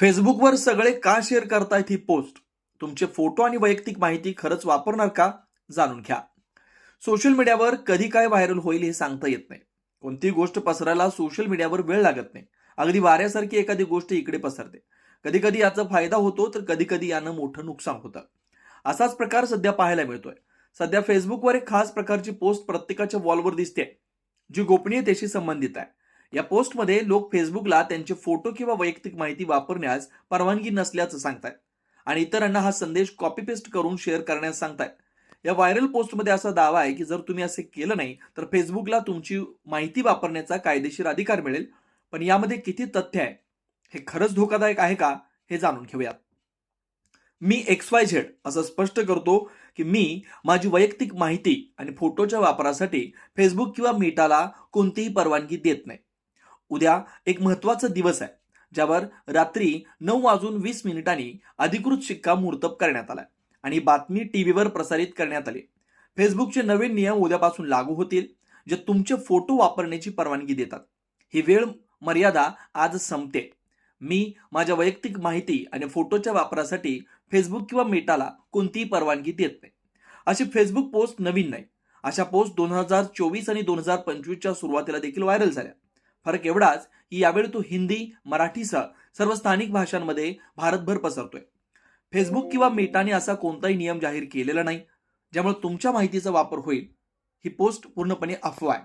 फेसबुकवर सगळे का शेअर करतायत ही पोस्ट? तुमचे फोटो आणि वैयक्तिक माहिती खरंच वापरणार का? जाणून घ्या. सोशल मीडियावर कधी काय व्हायरल होईल हे सांगता येत नाही. कोणतीही गोष्ट पसरायला सोशल मीडियावर वेळ लागत नाही. अगदी वाऱ्यासारखी एखादी गोष्ट इकडे पसरते. कधी कधी याचा फायदा होतो तर कधी कधी यानं मोठं नुकसान होतं. असाच प्रकार सध्या पाहायला मिळतोय. सध्या फेसबुकवर एक खास प्रकारची पोस्ट प्रत्येकाच्या वॉलवर दिसते. जी गोपनीयतेशी संबंधित आहे. या पोस्टमध्ये लोक फेसबुकला त्यांचे फोटो किंवा वैयक्तिक माहिती वापरण्यास परवानगी नसल्याचं सांगतायत. आणि इतरांना हा संदेश कॉपी पेस्ट करून शेअर करण्यास सांगतायत. या व्हायरल पोस्टमध्ये असा दावा आहे की जर तुम्ही असे केलं नाही तर फेसबुकला तुमची माहिती वापरण्याचा कायदेशीर अधिकार मिळेल. पण यामध्ये किती तथ्य आहे हे खरंच धोकादायक आहे का हे जाणून घेऊयात. मी एक्स वाय झेड असं स्पष्ट करतो की मी माझी वैयक्तिक माहिती आणि फोटोच्या वापरासाठी फेसबुक किंवा मीटाला कोणतीही परवानगी देत नाही. उद्या एक महत्त्वाचा दिवस आहे ज्यावर रात्री नऊ वाजून वीस मिनिटांनी अधिकृत शिक्कामोर्तब करण्यात आलाय आणि बातमी टीव्हीवर प्रसारित करण्यात आली. फेसबुकचे नवीन नियम उद्यापासून लागू होतील जे तुमचे फोटो वापरण्याची परवानगी देतात. ही वेळ मर्यादा आज संपते. मी माझ्या वैयक्तिक माहिती आणि फोटोच्या वापरासाठी फेसबुक किंवा मेटाला कोणतीही परवानगी देत नाही. अशी फेसबुक पोस्ट नवीन नाही. अशा पोस्ट दोन हजार चोवीस आणि दोन हजार पंचवीसच्या सुरुवातीला देखील व्हायरल झाल्या. फरक एवढाच की यावेळी तो हिंदी मराठीसह सर्व स्थानिक भाषांमध्ये भारतभर पसरतोय. फेसबुक किंवा मेटाने असा कोणताही नियम जाहीर केलेला नाही ज्यामुळे तुमच्या माहितीचा वापर होईल ही पोस्ट पूर्णपणे अफवा आहे.